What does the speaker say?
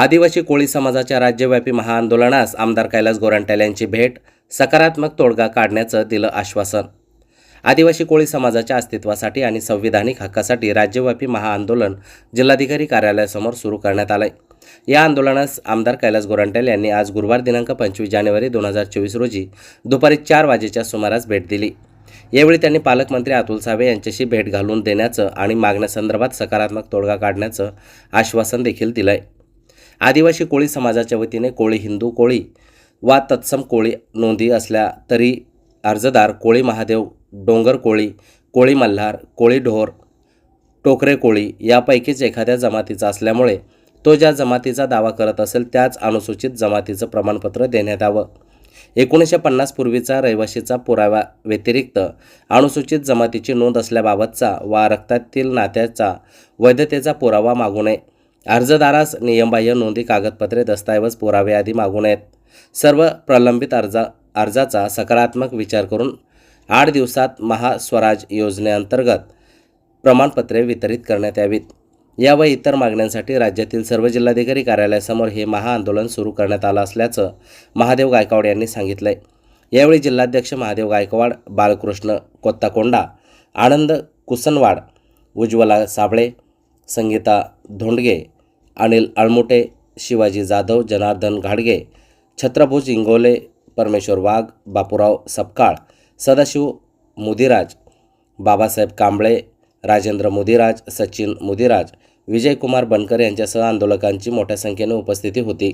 आदिवासी कोळी समाजाच्या राज्यव्यापी महाआंदोलनास आमदार कैलास गोरंट्याल यांची भेट सकारात्मक तोडगा काढण्याचं दिलं आश्वासन. आदिवासी कोळी समाजाच्या अस्तित्वासाठी आणि संविधानिक हक्कासाठी राज्यव्यापी महाआंदोलन जिल्हाधिकारी कार्यालयासमोर सुरू करण्यात आलंय. या आंदोलनास आमदार कैलास गोरंट्याल यांनी आज गुरुवार दिनांक पंचवीस जानेवारी दोन हजार चोवीस रोजी दुपारी चार वाजेच्या सुमारास भेट दिली. यावेळी त्यांनी पालकमंत्री अतुल सावे यांच्याशी भेट घालून देण्याचं आणि मागण्यासंदर्भात सकारात्मक तोडगा काढण्याचं आश्वासन देखील दिलं आहे आदिवासी कोळी समाजाच्या वतीने कोळी हिंदू कोळी वा तत्सम कोळी नोंदी असल्या तरी अर्जदार कोळी महादेव डोंगर कोळी कोळी मल्हार कोळी ढोर टोकरे कोळी यापैकीच एखाद्या जमातीचा असल्यामुळे तो ज्या जमातीचा दावा करत असेल त्याच अनुसूचित जमातीचं प्रमाणपत्र देण्यात यावं. एकोणीसशे पन्नास पूर्वीचा रहिवाशीचा पुराव्या व्यतिरिक्त अनुसूचित जमातीची नोंद असल्याबाबतचा वा रक्तातील नात्याचा वैधतेचा पुरावा मागू नये. अर्जदारास नियमबाह्य नोंदी कागदपत्रे दस्तऐवज पुरावे आदी मागू नयेत सर्व प्रलंबित अर्जा अर्जाचा सकारात्मक विचार करून आठ दिवसात महास्वराज योजनेअंतर्गत प्रमाणपत्रे वितरित करण्यात यावीत. या व इतर मागण्यांसाठी राज्यातील सर्व जिल्हाधिकारी कार्यालयासमोर हे महाआंदोलन सुरू करण्यात आलं असल्याचं महादेव गायकवाड यांनी सांगितलंय. यावेळी जिल्हाध्यक्ष महादेव गायकवाड बाळकृष्ण कोत्ताकोंडा आनंद कुसनवाड उज्ज्वला साबळे संगीता धोंडगे अनिल अळमुटे शिवाजी जाधव जनार्दन घाडगे छत्रभुज इंगोले परमेश्वर वाघ बापूराव सपकाळ सदाशिव मुदिराज बाबासाहेब कांबळे राजेंद्र मुदिराज सचिन मुदिराज विजयकुमार बनकर यांच्यासह आंदोलकांची मोठ्या संख्येने उपस्थिती होती.